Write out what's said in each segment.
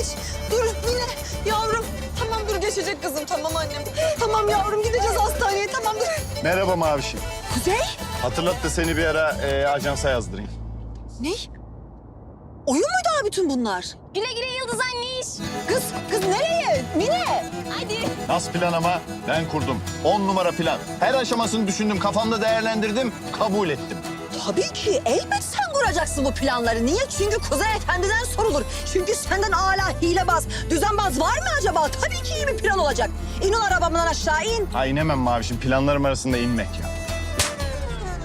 geç. Dur Mine yavrum. Tamam dur geçecek kızım tamam annem. Tamam yavrum gideceğiz hastaneye tamam dur. Merhaba Mavişim. Kuzey? Hatırlat da seni bir ara e, ajansa yazdırayım. Ne? Oyun muydu abi bütün bunlar? Güle güle Yıldız anniş. Kız, kız nereye? Mine! Hadi. Nasıl plan ama? Ben kurdum. On numara plan. Her aşamasını düşündüm, kafamda değerlendirdim, kabul ettim. Tabii ki elbet sen kuracaksın bu planları. Niye? Çünkü Kuzey Efendi'den sorulur. Çünkü senden hala hilebaz, düzenbaz var mı acaba? Tabii ki iyi bir plan olacak. İn ol arabamdan aşağı in. Ha inemem Mavişim, planlarım arasında inmek ya.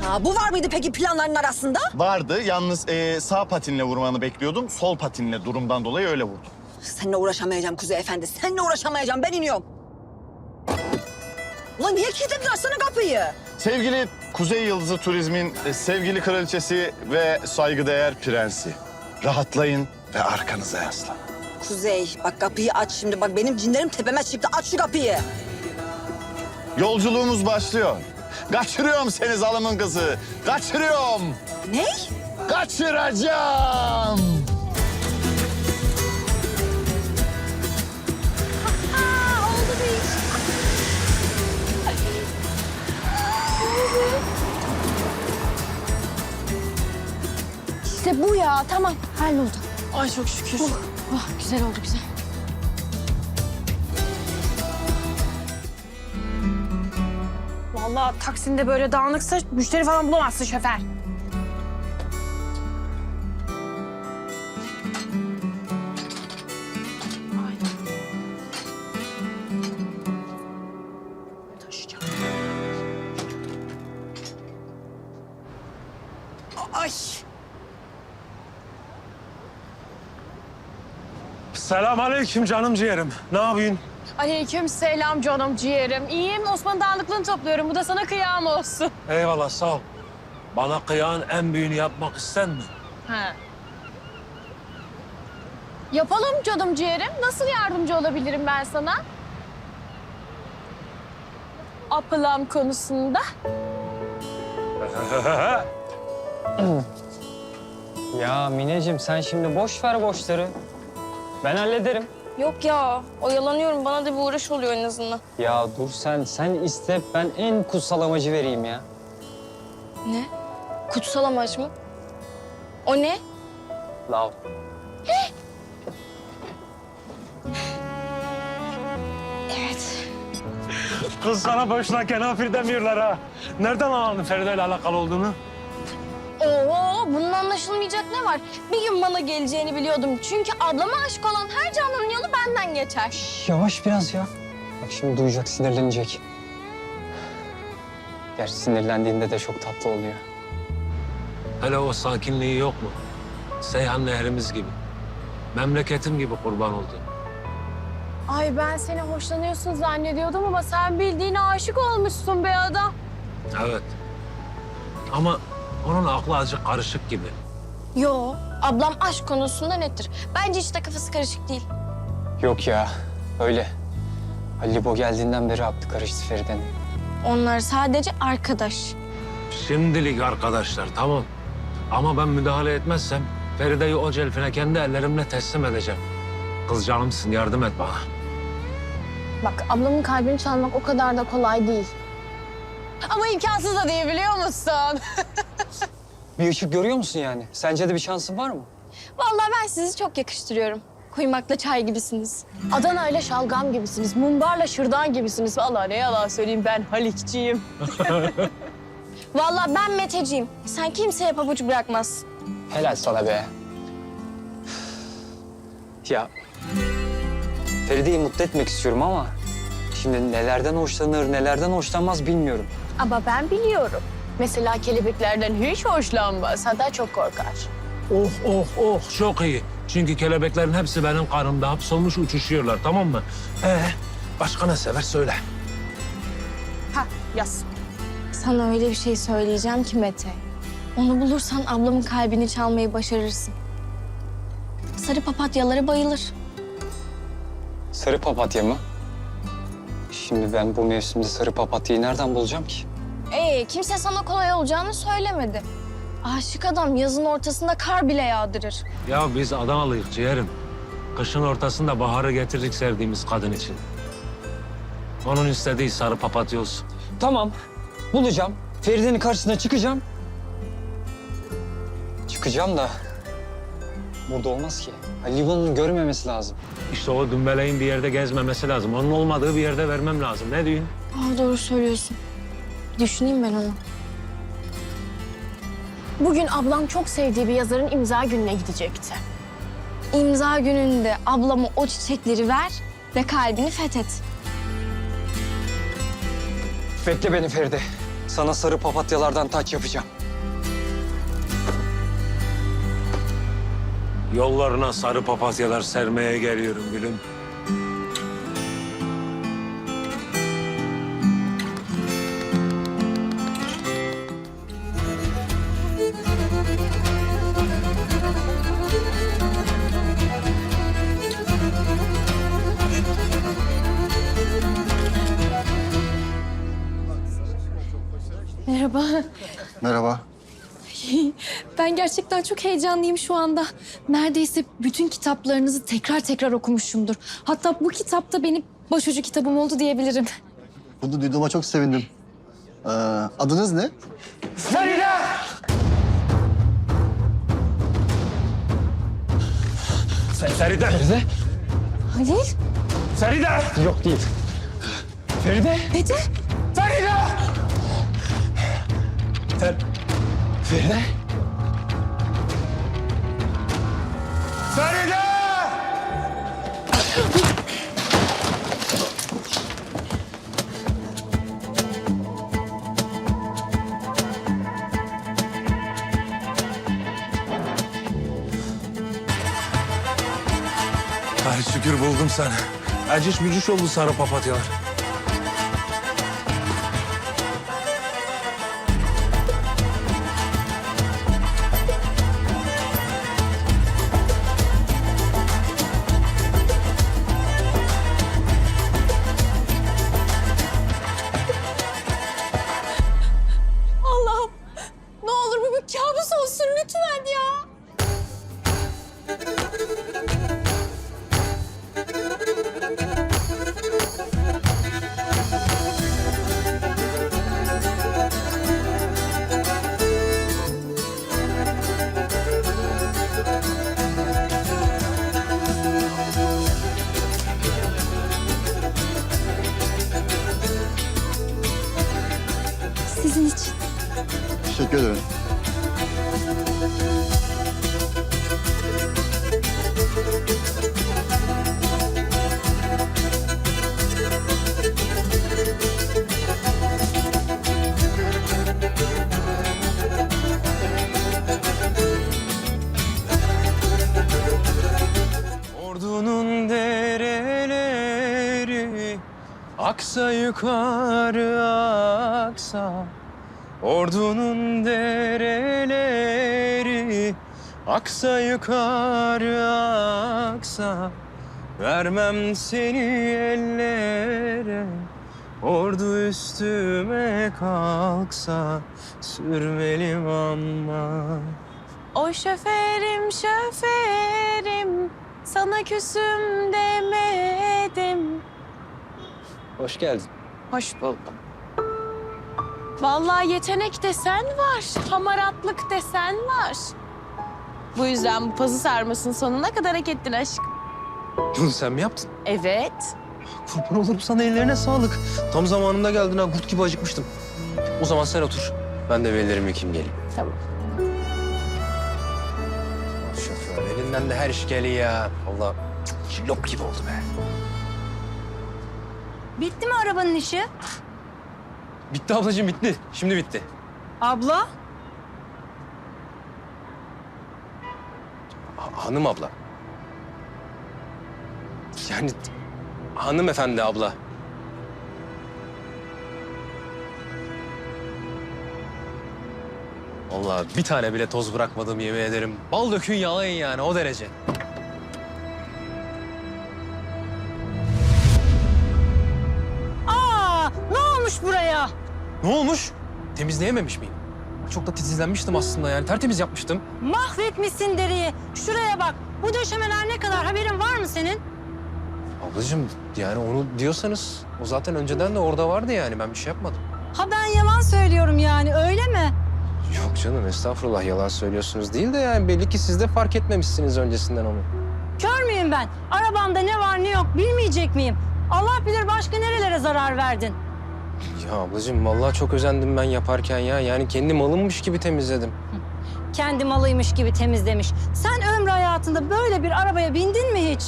Ha, bu var mıydı peki planların arasında? Vardı, yalnız e, sağ patinle vurmanı bekliyordum. Sol patinle durumdan dolayı öyle vurdum. Seninle uğraşamayacağım Kuzey Efendi. Seninle uğraşamayacağım. Ben iniyorum. Ulan niye kilitledin? Açsana kapıyı. Sevgili Kuzey Yıldızı Turizm'in e, sevgili kraliçesi ve saygıdeğer prensi. Rahatlayın ve arkanıza yaslanın. Kuzey bak kapıyı aç şimdi. Bak benim cinlerim tepeme çıktı. Aç şu kapıyı. Yolculuğumuz başlıyor. Kaçırıyorum seni zalımın kızı. Kaçırıyorum. Ne? Kaçıracağım. Bu ya. Tamam. Halloldu. Ay çok şükür. Oh, oh, güzel oldu güzel. Vallahi Taksim'de böyle dağınıksa müşteri falan bulamazsın şoför. Selam aleyküm canım ciğerim. Ne yapıyorsun? Aleyküm selam canım ciğerim. İyiyim Osman dağınıklığını topluyorum. Bu da sana kıyam olsun. Eyvallah sağ ol. Bana kıyağın en büyüğünü yapmak isten mi? Ha. Yapalım canım ciğerim. Nasıl yardımcı olabilirim ben sana? Apılam konusunda. Ya Mineciğim sen şimdi boş ver boşları. Ben hallederim. Yok ya. Oyalanıyorum. Bana da bir uğraş oluyor en azından. Ya dur sen, sen iste ben en kutsal amacı vereyim ya. Ne? Kutsal amaç mı? O ne? Lav. Evet. Kız sana boşuna kenafir demiyorlar ha. Nereden anladın Feride ile alakalı olduğunu? Oo, bunun anlaşılmayacak ne var? Bir gün bana geleceğini biliyordum. Çünkü ablama aşık olan her canlının yolu benden geçer. Yavaş biraz ya. Bak şimdi duyacak sinirlenecek. Gerçi sinirlendiğinde de çok tatlı oluyor. Hele o sakinliği yok mu? Seyhan nehrimiz gibi. Memleketim gibi kurban oldu. Ay ben seni hoşlanıyorsun zannediyordum ama sen bildiğin aşık olmuşsun be adam. Evet. Ama onun aklı azıcık karışık gibi. Yo, ablam aşk konusunda nettir. Bence hiç de kafası karışık değil. Yok ya öyle. Ali İbo geldiğinden beri aklı karıştı Feride'nin. Onlar sadece arkadaş. Şimdilik arkadaşlar tamam. Ama ben müdahale etmezsem Feride'yi o celfine kendi ellerimle teslim edeceğim. Kız canımsın yardım et bana. Bak ablamın kalbini çalmak o kadar da kolay değil. Ama imkansız da değil biliyor musun? Bir ışık görüyor musun yani? Sence de bir şansın var mı? Vallahi ben sizi çok yakıştırıyorum. Kuymakla çay gibisiniz. Adana ile şalgam gibisiniz, mumbarla şırdan gibisiniz. Vallahi ne yalan söyleyeyim ben Halikçiyim. Vallahi ben Meteciğim. Sen kimseye pabuç bırakmazsın. Helal sana be. Ya Feride'yi mutlu etmek istiyorum ama şimdi nelerden hoşlanır, nelerden hoşlanmaz bilmiyorum. Ama ben biliyorum. Mesela kelebeklerden hiç hoşlanmaz. Hatta çok korkar. Oh oh oh çok iyi. Çünkü kelebeklerin hepsi benim karnımda hapsolmuş uçuşuyorlar tamam mı? Ee, başka ne sever söyle. Ha yaz. Sana öyle bir şey söyleyeceğim ki Mete. Onu bulursan ablamın kalbini çalmayı başarırsın. Sarı papatyalara bayılır. Sarı papatya mı? Şimdi ben bu mevsimde sarı papatyayı nereden bulacağım ki? Ee, kimse sana kolay olacağını söylemedi. Aşık adam yazın ortasında kar bile yağdırır. Ya biz Adanalıyız ciğerim. Kışın ortasında baharı getirdik sevdiğimiz kadın için. Onun istediği sarı papatya olsun. Tamam. Bulacağım. Feride'nin karşısına çıkacağım. Çıkacağım da burada olmaz ki. Ali onun görmemesi lazım. İşte o dümbeleğin bir yerde gezmemesi lazım. Onun olmadığı bir yerde vermem lazım. Ne diyorsun? Aa, doğru söylüyorsun. Düşüneyim ben onu. Bugün ablam çok sevdiği bir yazarın imza gününe gidecekti. İmza gününde ablama o çiçekleri ver ve kalbini fethet. Bekle beni Feride. Sana sarı papatyalardan taç yapacağım. Yollarına sarı papatyalar sermeye geliyorum gülüm. Gerçekten çok heyecanlıyım şu anda. Neredeyse bütün kitaplarınızı tekrar tekrar okumuşumdur. Hatta bu kitap da benim başucu kitabım oldu diyebilirim. Bunu duyduğuma çok sevindim. Ee, adınız ne? Feride. Feride. Halil, Feride. Yok değil. Feride. Mete. Feride. Fer... Feride. Feride. Ay şükür buldum seni. Acış bücüş oldu sarı papatyalar. Kabus olsun lütfen ya. Sizin için. Teşekkür ederim. Aksa yukarı aksa. Ordunun dereleri. Aksa yukarı aksa. Vermem seni ellere. Ordu üstüme kalksa Sürmelim ama O şoförüm şoförüm. Sana küsüm demedim. Hoş geldin. Hoş buldum. Vallahi yetenek desen var, hamaratlık desen var. Bu yüzden bu pazı sarmasının sonuna kadar hak ettin aşkım. Bunu sen mi yaptın? Evet. Kurban olurum sana ellerine sağlık. Tam zamanında geldin ha kurt gibi acıkmıştım. O zaman sen otur. Ben de velilerimi yıkayayım geleyim. Tamam. Şoför elinden de her iş geliyor ya. Allah cık, lop gibi oldu be. Bitti mi arabanın işi? Bitti ablacığım bitti. Şimdi bitti. Abla? Ha- hanım abla. Yani hanımefendi abla. Vallahi bir tane bile toz bırakmadım yemin ederim. Bal dökün yalayın yani o derece. Ne olmuş? Temizleyememiş miyim? Çok da titizlenmiştim aslında yani tertemiz yapmıştım. Mahvetmişsin deriyi. Şuraya bak. Bu döşemeler ne kadar haberin var mı senin? Ablacığım yani onu diyorsanız o zaten önceden de orada vardı yani ben bir şey yapmadım. Ha ben yalan söylüyorum yani öyle mi? Yok canım estağfurullah yalan söylüyorsunuz değil de yani belli ki siz de fark etmemişsiniz öncesinden onu. Kör müyüm ben? Arabamda ne var ne yok bilmeyecek miyim? Allah bilir başka nerelere zarar verdin. Ya ablacığım vallahi çok özendim ben yaparken ya. Yani kendi malımmış gibi temizledim. Kendi malıymış gibi temizlemiş. Sen ömrü hayatında böyle bir arabaya bindin mi hiç?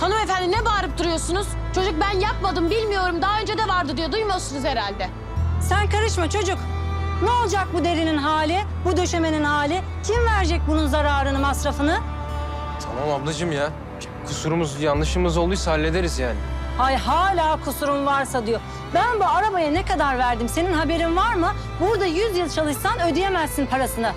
Hanımefendi ne bağırıp duruyorsunuz? Çocuk ben yapmadım bilmiyorum daha önce de vardı diyor duymuyorsunuz herhalde. Sen karışma çocuk. Ne olacak bu derinin hali, bu döşemenin hali? Kim verecek bunun zararını, masrafını? Tamam ablacığım ya. Kusurumuz, yanlışımız olduysa hallederiz yani. Ay hala kusurum varsa diyor. Ben bu arabaya ne kadar verdim? Senin haberin var mı? Burada 100 yıl çalışsan ödeyemezsin parasını.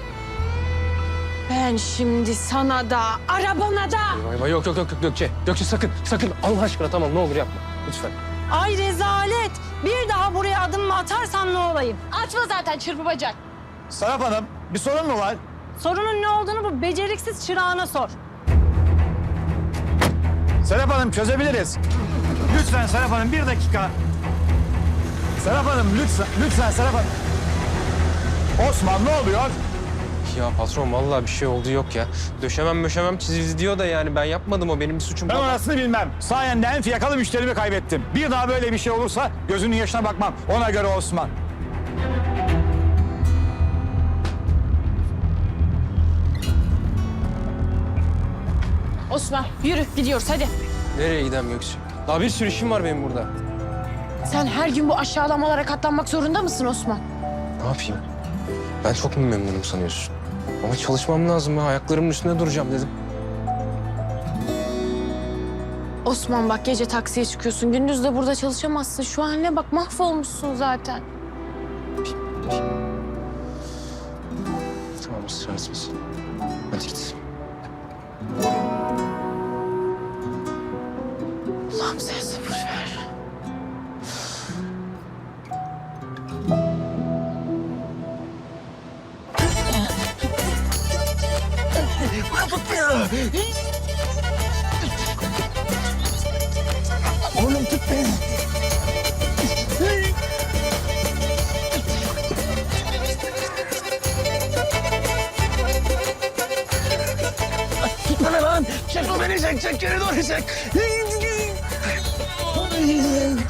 Ben şimdi sana da arabana da. Vay vay yok yok yok yok, Gökçe. Gökçe sakın sakın Allah aşkına tamam ne olur yapma. Lütfen. Ay rezalet. Bir daha buraya adımımı atarsan ne olayım? Açma zaten çırpı bacak. Serap Hanım bir sorun mu var? Sorunun ne olduğunu bu beceriksiz çırağına sor. Serap Hanım çözebiliriz. Lütfen Serap Hanım bir dakika. Serap Hanım lütfen, lütfen Serap Hanım. Osman ne oluyor? Ya patron vallahi bir şey oldu yok ya. Döşemem möşemem çizildi diyor da yani ben yapmadım o benim bir suçum. Ben orasını bilmem. Sayende en fiyakalı müşterimi kaybettim. Bir daha böyle bir şey olursa gözünün yaşına bakmam. Ona göre Osman. Osman yürü gidiyoruz hadi. Nereye gidem Gökçe? Daha bir sürü işim var benim burada. Sen her gün bu aşağılamalara katlanmak zorunda mısın Osman? Ne yapayım? Ben çok mu memnunum sanıyorsun? Ama çalışmam lazım. Ayaklarımın üstünde duracağım dedim. Osman bak gece taksiye çıkıyorsun. Gündüz de burada çalışamazsın. Şu haline bak mahvolmuşsun zaten. Tamam ısrar etmesin. Hadi git.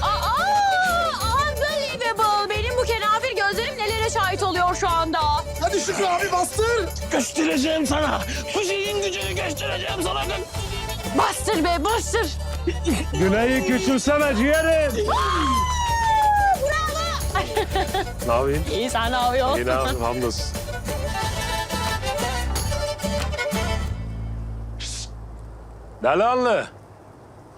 Aa, unbelievable. Benim bu kenafir gözlerim nelere şahit oluyor şu anda. Hadi Şükrü abi bastır. Göstereceğim sana. Kuzey'in gücünü göstereceğim sana. Bastır be bastır. Güney'i küçülseme ciğerim. ne yapayım? İyi sen ne yapıyorsun? İyi ne yapayım hamdolsun. Delanlı.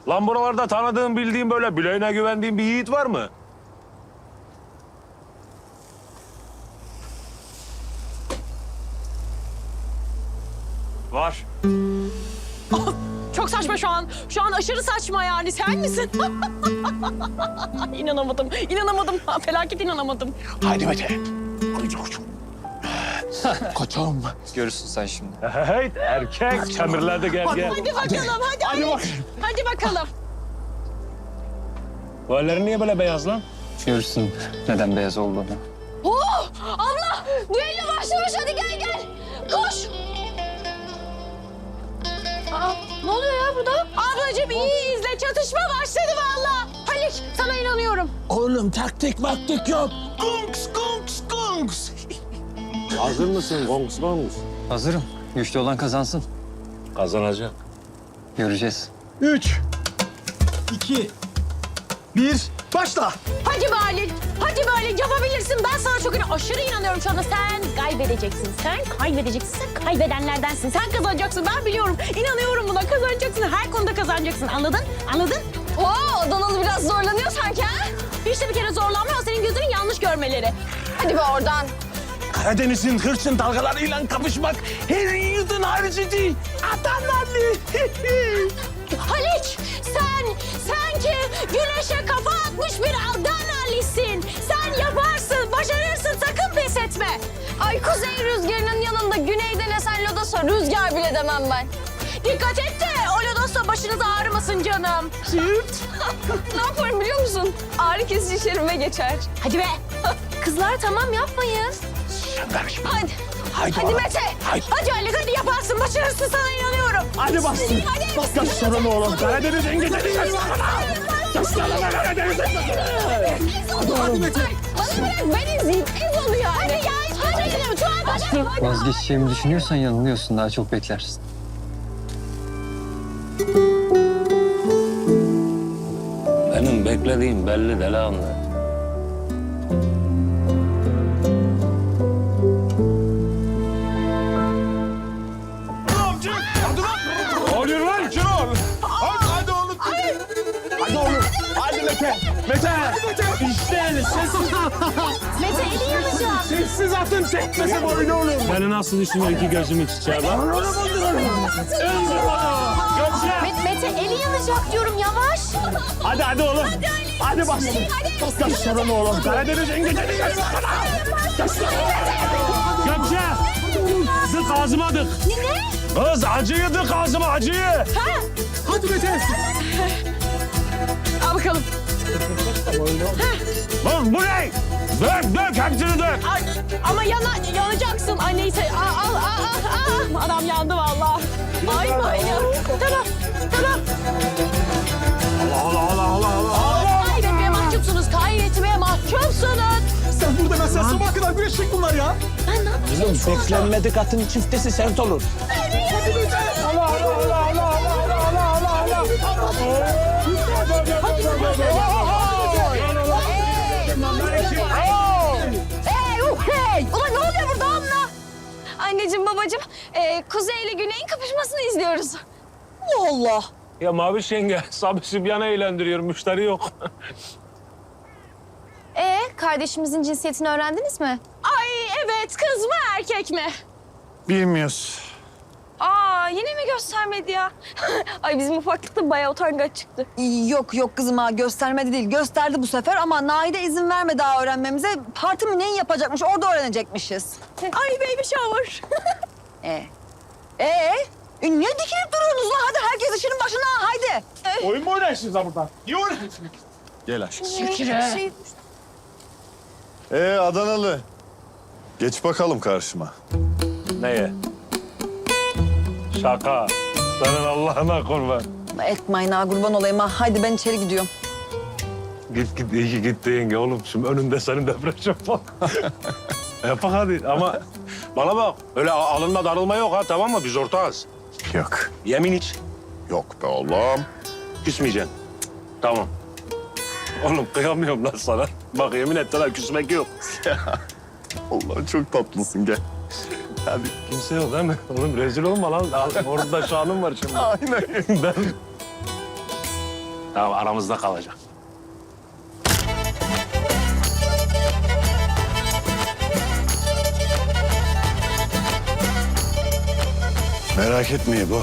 Lan buralarda tanıdığın, bildiğin böyle bileğine güvendiğin bir yiğit var mı? Var. Çok saçma şu an. Şu an aşırı saçma yani. Sen misin? inanamadım. İnanamadım. Felaket inanamadım. Haydi Mete. Haydi koçum. Koçum. Görürsün sen şimdi. Hey erkek. De gel gel. Hadi bakalım. Hadi hadi. Hadi, hadi bakalım. Bu ellerin niye böyle beyaz lan? Görürsün neden beyaz olduğunu. Oh! Abla! Düello başlamış. Hadi gel gel. Koş. Aa, ne oluyor ya burada? Ablacığım iyi izle. Çatışma başladı vallahi. Halik sana inanıyorum. Oğlum taktik maktik yok. Kunks kunks. Hazır mısın? Gongs gongs. Hazırım. Güçlü olan kazansın. Kazanacak. Göreceğiz. Üç, iki, bir, başla. Hadi be Halil. Hadi böyle yapabilirsin. Ben sana çok inan- aşırı inanıyorum şu anda. Sen kaybedeceksin. Sen kaybedeceksin. Sen kaybedenlerdensin. Sen kazanacaksın. Ben biliyorum. İnanıyorum buna. Kazanacaksın. Her konuda kazanacaksın. Anladın? Anladın? Oo, Donald biraz zorlanıyor sanki ha? Hiç de bir kere zorlanmıyor. O Senin gözünün yanlış görmeleri. Hadi be oradan. Karadeniz'in hırçın dalgalarıyla kapışmak her yiğidin harcı değil. Adamlarlı. Haliç sen, sen ki güneşe kafa atmış bir Adanalisin. Sen yaparsın, başarırsın sakın pes etme. Ay kuzey rüzgarının yanında güneyden esen lodosa rüzgar bile demem ben. Dikkat et de o lodosta başınız ağrımasın canım. ne yaparım biliyor musun? Ağrı kesici işlerime geçer. Hadi be. Kızlar tamam yapmayın. Hadi. Haydi, Hadi Mete. Hadi. Ali hadi yaparsın. Başarırsın sana inanıyorum. Hadi bastın. Bas gösterin oğlum. Karadeniz'in güzeli gösterin. Gösterin Karadeniz'in Bana bırak ben izleyeyim. Ez oluyor. Hadi ya. Hadi. Tuğan hadi. Vazgeçeceğimi düşünüyorsan yanılıyorsun. Daha çok beklersin. Benim beklediğim belli delikanlı. Mete. Mete. İşte sessiz Mete eli yanacak. Sessiz atın tekmesi boyunu oğlum. Beni nasıl düşünüyor iki gözümü çiçeğe bak. Mete, Mete eli yanacak diyorum yavaş. Hadi hadi oğlum. Hadi bas. Bas gösterin oğlum. Karadeniz'in güzeli gösterin. Gökçe! Dık ağzıma dık. Ne? Kız acıyı dık ağzıma acıyı. Hadi Mete. Al bakalım. Lan bu ne? Dök dök hepsini dök. Ay, ama yana, yanacaksın. Ay neyse. Al, al, al, al. Adam yandı vallahi. Ay manyak. Tamam, tamam. Allah Allah Allah Allah Allah. Kaybetmeye mahcupsunuz. Kaybetmeye mahcupsunuz. Sen burada mesela sabaha kadar güreşecek bunlar ya. Kızım beklenmedik atın çiftesi sert olur. Allah Allah Allah Allah Allah Allah Allah Allah. Hey, Anneciğim babacığım e, kuzey ile güneyin kapışmasını izliyoruz. Allah. Ya Maviş yenge Sabri Sübyan'ı eğlendiriyor müşteri yok. E kardeşimizin cinsiyetini öğrendiniz mi? Ay evet kız mı erkek mi? Bilmiyoruz. Aa yine mi göstermedi ya? Ay bizim ufaklıkta bayağı utangaç çıktı. Yok yok kızım ha göstermedi değil. Gösterdi bu sefer ama Naide izin vermedi daha öğrenmemize. Parti mi neyi yapacakmış orada öğrenecekmişiz. Ay baby shower. Ee? Ee? E, niye dikilip duruyorsunuz lan? Hadi herkes işinin başına haydi. Oyun mu oynarsınız ha burada? Niye oynarsınız? Gel aşkım. Şey, Ee Adanalı. Geç bakalım karşıma. Neye? Şaka. Senin Allah'ına kurban. Etmeyin ha kurban olayım ha. Haydi ben içeri gidiyorum. Git git iyi ki gitti yenge oğlum. Şimdi önünde senin depresyon var. Yapak hadi ama bana bak öyle alınma darılma yok ha tamam mı? Biz ortağız. Yok. Yemin iç. Yok be oğlum. Küsmeyeceksin. Tamam. Oğlum kıyamıyorum lan sana. Bak yemin et lan küsmek yok. Allah çok tatlısın gel. Hadi. Kimse yok değil mi? Oğlum rezil olma lan. Orada şanım var şimdi. Aynen. Ben... Tamam aramızda kalacak. Merak etmeyin bu.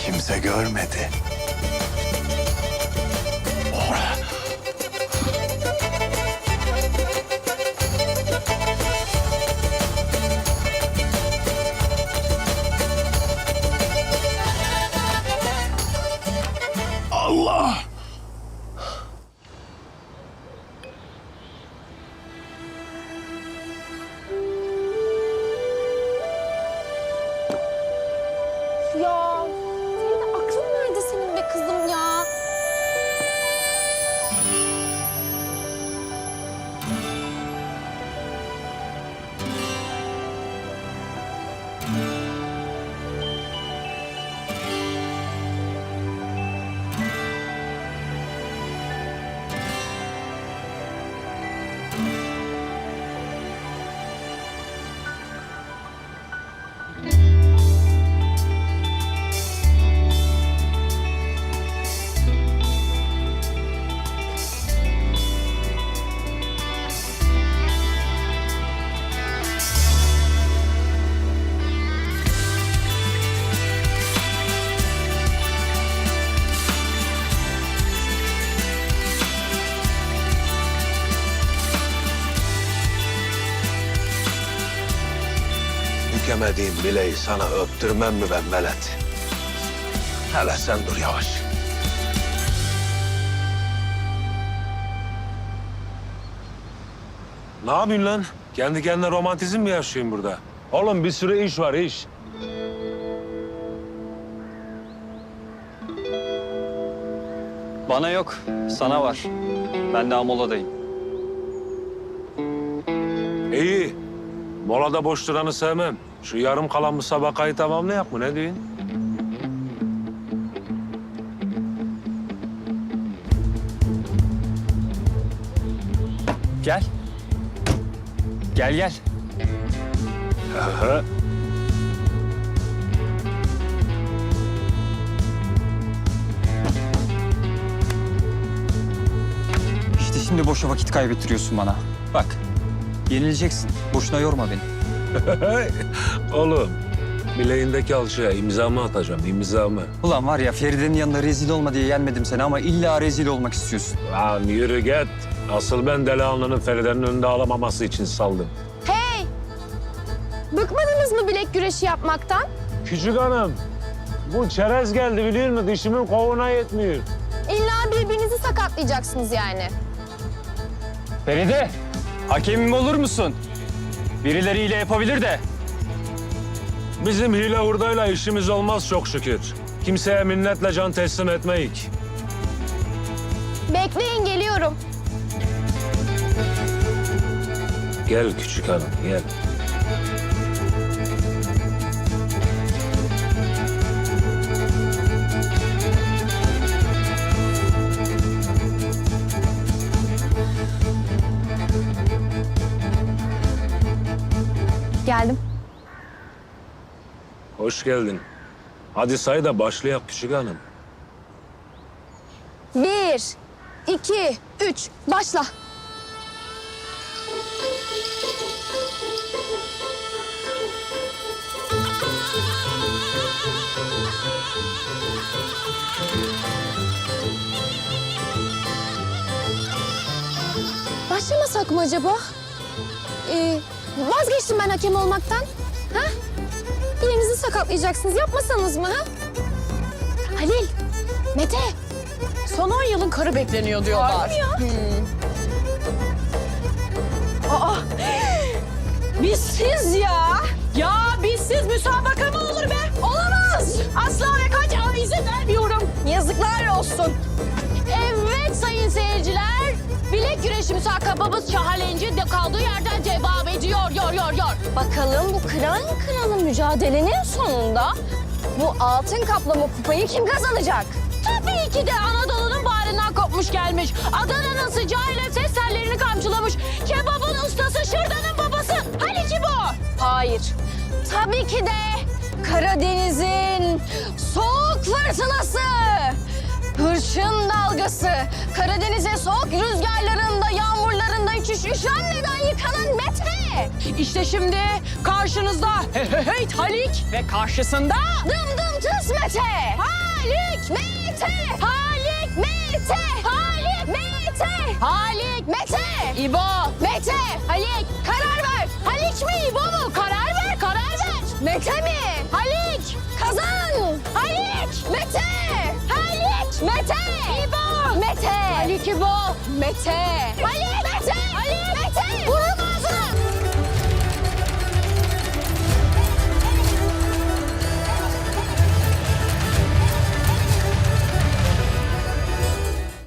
Kimse görmedi. Allah! Öptüremediğim bileği sana öptürmem mi ben Melet? Hele sen dur yavaş. Ne yapıyorsun lan? Kendi kendine romantizm mi yaşıyorsun burada? Oğlum bir sürü iş var iş. Bana yok, sana var. Ben de Amola'dayım. İyi. Molada boş duranı sevmem. Şu yarım kalan müsabakayı tamamlayak mı? Ne diyorsun? Gel. Gel gel. Aha. İşte şimdi boşa vakit kaybettiriyorsun bana. Bak, yenileceksin. Boşuna yorma beni. Oğlum, bileğindeki alçıya imzamı atacağım, imzamı. Ulan var ya Feride'nin yanında rezil olma diye yenmedim seni ama illa rezil olmak istiyorsun. Lan yürü git. Asıl ben Deli Alnı'nın Feride'nin önünde ağlamaması için saldım. Hey! Bıkmadınız mı bilek güreşi yapmaktan? Küçük hanım, bu çerez geldi biliyor musun? Dişimin kovuna yetmiyor. İlla birbirinizi sakatlayacaksınız yani. Feride, hakemim olur musun? Birileri hile yapabilir de. Bizim hile hurdayla işimiz olmaz çok şükür. Kimseye minnetle can teslim etmeyik. Bekleyin geliyorum. Gel küçük hanım, gel. Geldim. Hoş geldin. Hadi say da başlayak küçük hanım. Bir, iki, üç. Başla. Başlamasak mı acaba? Ee, vazgeçtim ben hakem olmaktan. Ha? Birinizi sakatlayacaksınız. Yapmasanız mı? Ha? Halil, Mete. Son 10 yılın karı bekleniyor diyorlar. Aa, bizsiz ya. Ya bizsiz müsabaka mı olur be? Olamaz. Asla ve kaç izin vermiyorum. Yazıklar olsun. Evet sayın seyirciler. Bilek güreşi müsabakabımız şahalenci de kaldığı yerden devam ediyor. Yor yor yor. Bakalım bu kıran kıranın mücadelenin sonunda bu altın kaplama kupayı kim kazanacak? Tabii ki de Anadolu'nun bağrından kopmuş gelmiş. Adana'nın sıcağıyla ses tellerini kamçılamış. Kebabın ustası Şırdan'ın babası. Ki bu? Hayır. Tabii ki de Karadeniz'in soğuk fırtınası. Hırçın dalgası. Karadeniz'e soğuk rüzgarlarında, yağmurlarında hiç üş- üşenmeden yıkanan Mete. İşte şimdi karşınızda hey hey hey Halik ve karşısında Dım dım tıs Mete. Halik, Mete. Halik, Mete. Halik, Mete. Halik, Mete. İbo, Mete. Halik. Karar ver. Halik mi İbo mu? Karar ver, karar ver. Mete mi? Halik, Ozan! Halik! Mete! Halik! Mete! İbo! Mete! Halik İbo! Mete! Halik! Mete! Halik! Mete!